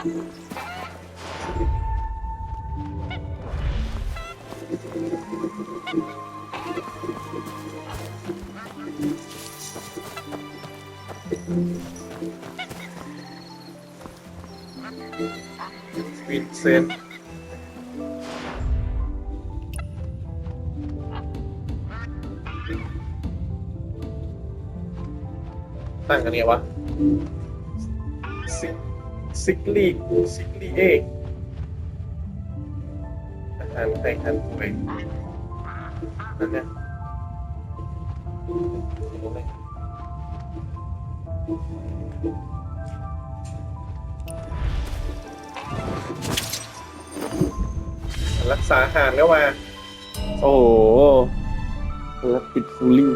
วินเซนต์ตั้งกันเนี่ยวะสิ ซิกลีซิกลีเอกอาหารไข่ทันป่วยนั่นเนี่ยรู้ไหมรักษาอาหารก็มาโอ้โหแล้วปิดฟูลี่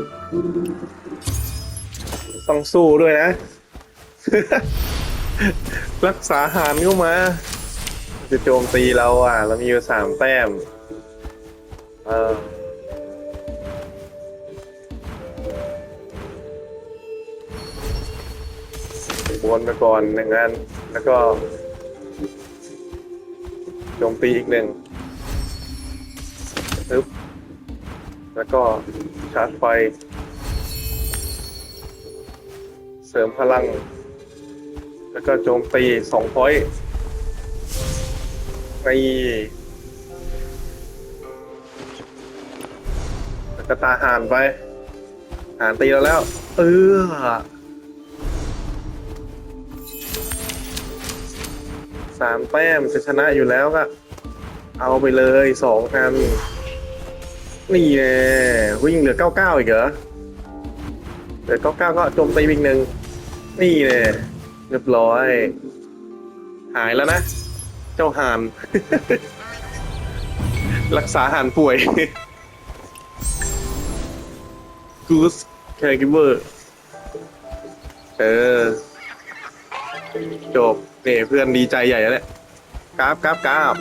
ต้องสู้ด้วยนะ รักษาหารเข้ามา จะโจมตีเราอะ เรามีอยู่สามแต้ม เออบนไปก่อนหนึ่งอัน แล้วก็โจมตีอีกหนึ่งปึ๊บแล้วก็ชาร์จไฟ เสริมพลัง แล้วก็โจมตีสองพอยต์ในแล้วก็ตาหานไปหานตีเราแล้ว เออสามแต้มจะชนะอยู่แล้วก็เอาไปเลยสองอันนี่แน่วิ่งเหลือเก้าเก้าอีกเหรอเดี๋ยวเก้าเก้าก็โจมตีอีกหนึ่งนี่เลย เรียบร้อย หายแล้วนะ เจ้าห่าน รักษาห่านป่วย Goose Caregiver เออ จบเนี่ยเพื่อนดีใจใหญ่แล้วเนี่ยกราบกราบกราบ